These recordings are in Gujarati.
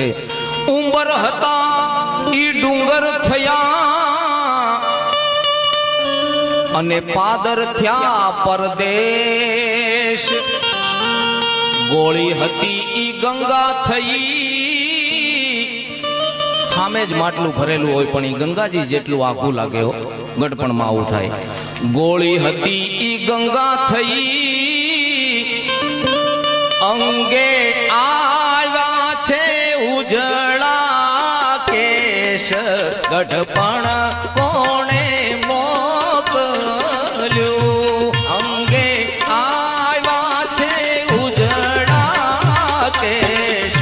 છે ઉંબર હતા, ઈ ડુંગર થયા. અને પાદર થયા પરદેશ. ગોળી હતી, ઈ ગંગા થઈ. સામે જ માટલું ભરેલું હોય, પણ ઈ ગંગાજી જેટલું આખું લાગે હો ગડપણમાં આવું થાય. ગોળી હતી, ઈ ગંગા થઈ. અંગે કેશ ગઢપણ કોણે મોકલ્યું? અંગે આવ્યા છે ઉજળા કેશ.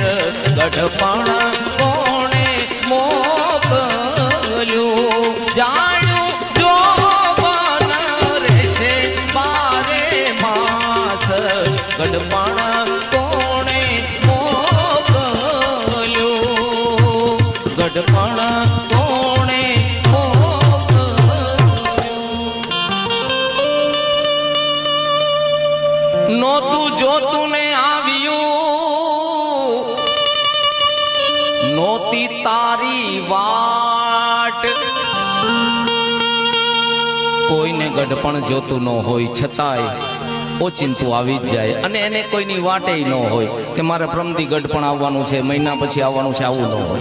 ગઢપણ કોણે મોકલ્યું? જાણ્યું જો બન રહેશે બારે માસ. ગઢપણ નોતું જોતું ને આવ્યું. નોતી તારી વાટ. કોઈને ગઢપણ જોતું ન હોય, છતાંય ઓચિંતું આવી જ જાય. અને એને કોઈની વાટે ન હોય કે મારે પ્રમદી ગઢપણ આવવાનું છે, મહિના પછી આવવાનું છે, આવું ન હોય.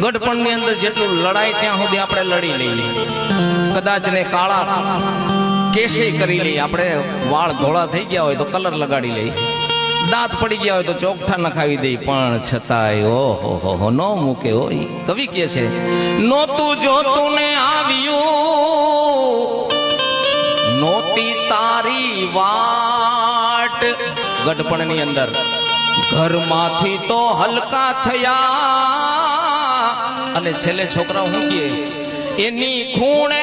ગઢપણની અંદર જેટલું લડાય ત્યાં સુધી આપણે લડી લઈએ. કદાચ ને કાળા કેશે કરી લઈએ આપણે વાળ ધોળા થઈ ગયા હોય તો કલર લગાડી લઈએ દાંત પડી ગયા હોય તો ચોકઠા નખાવી દઈ, પણ છતાંય, ઓહો, હો હો, ન મૂકે હોય કવિ કે છે, નોતું જોતું ને આવ્યું, નોતી તારી વાટ. ગઢપણની અંદર, ઘરમાંથી તો હલકા થયા. અને છેલ્લે છોકરા હું કે એની ખૂણે